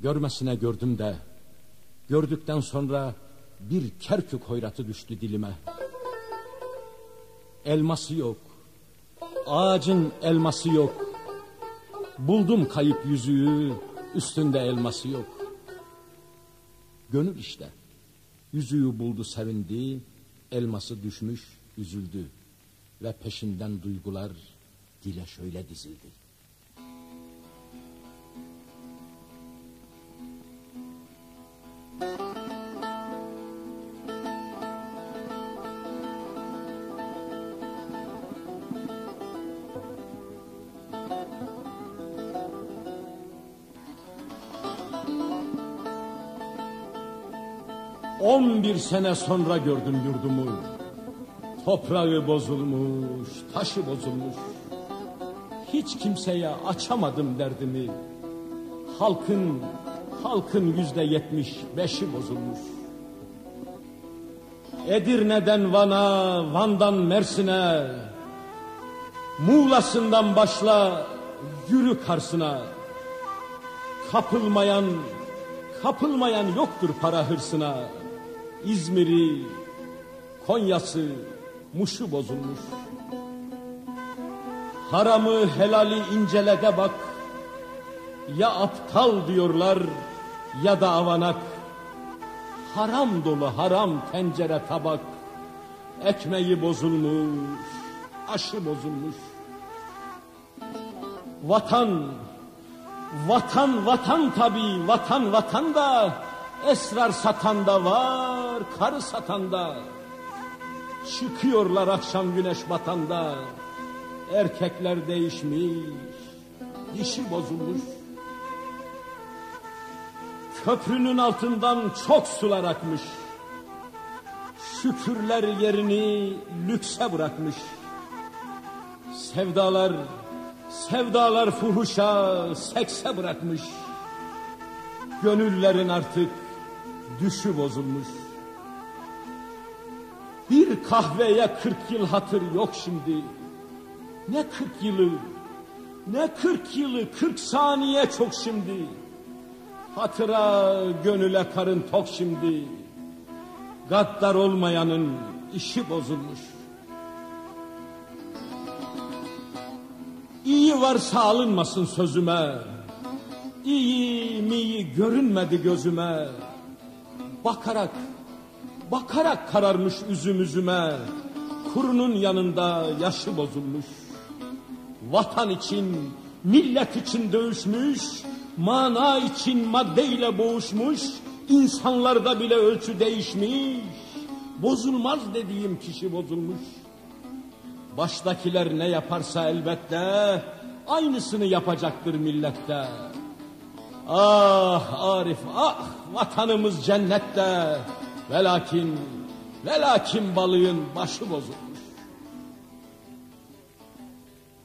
Görmesine gördüm de gördükten sonra bir Kerkük hoyratı düştü dilime. Elması yok. Ağacın elması yok. Buldum kayıp yüzüğü, üstünde elması yok. Gönül işte. Yüzüğü buldu sevindi, elması düşmüş üzüldü. Ve peşinden duygular dile şöyle dizildi. On bir sene sonra gördüm yurdumu. Toprağı bozulmuş, taşı bozulmuş. Hiç kimseye açamadım derdimi. Halkın, halkın yüzde yetmiş beşi bozulmuş. Edirne'den Van'a, Van'dan Mersin'e, Muğla'sından başla, yürü Kars'ına. Kapılmayan, kapılmayan yoktur para hırsına. İzmir'i, Konya'sı, Muş'u bozulmuş. Haramı helali incele de bak. Ya aptal diyorlar ya da avanak. Haram dolu haram tencere tabak. Ekmeği bozulmuş, aşı bozulmuş. Vatan, vatan vatan tabi, vatan vatan da esrar satan da var, karı satan da. Çıkıyorlar akşam güneş batanda. Erkekler değişmiş, dişi bozulmuş. Köprünün altından çok sular akmış. Şükürler yerini lükse bırakmış. Sevdalar, sevdalar fuhuşa, sekse bırakmış. Gönüllerin artık düşü bozulmuş. Bir kahveye kırk yıl hatır yok şimdi. Ne kırk yılı, ne kırk yılı, kırk saniye çok şimdi. Hatıra gönüle karın tok şimdi. Gaddar olmayanın işi bozulmuş. İyi varsa alınmasın sözüme. İyi miyi görünmedi gözüme. Bakarak, bakarak kararmış üzüm üzüme. Kurunun yanında yaşı bozulmuş. Vatan için, millet için dövüşmüş. Mana için maddeyle boğuşmuş. İnsanlarda bile ölçü değişmiş. Bozulmaz dediğim kişi bozulmuş. Baştakiler ne yaparsa elbette aynısını yapacaktır millette. Ah Arif ah vatanımız cennette. Velakin, velakin balığın başı bozuk.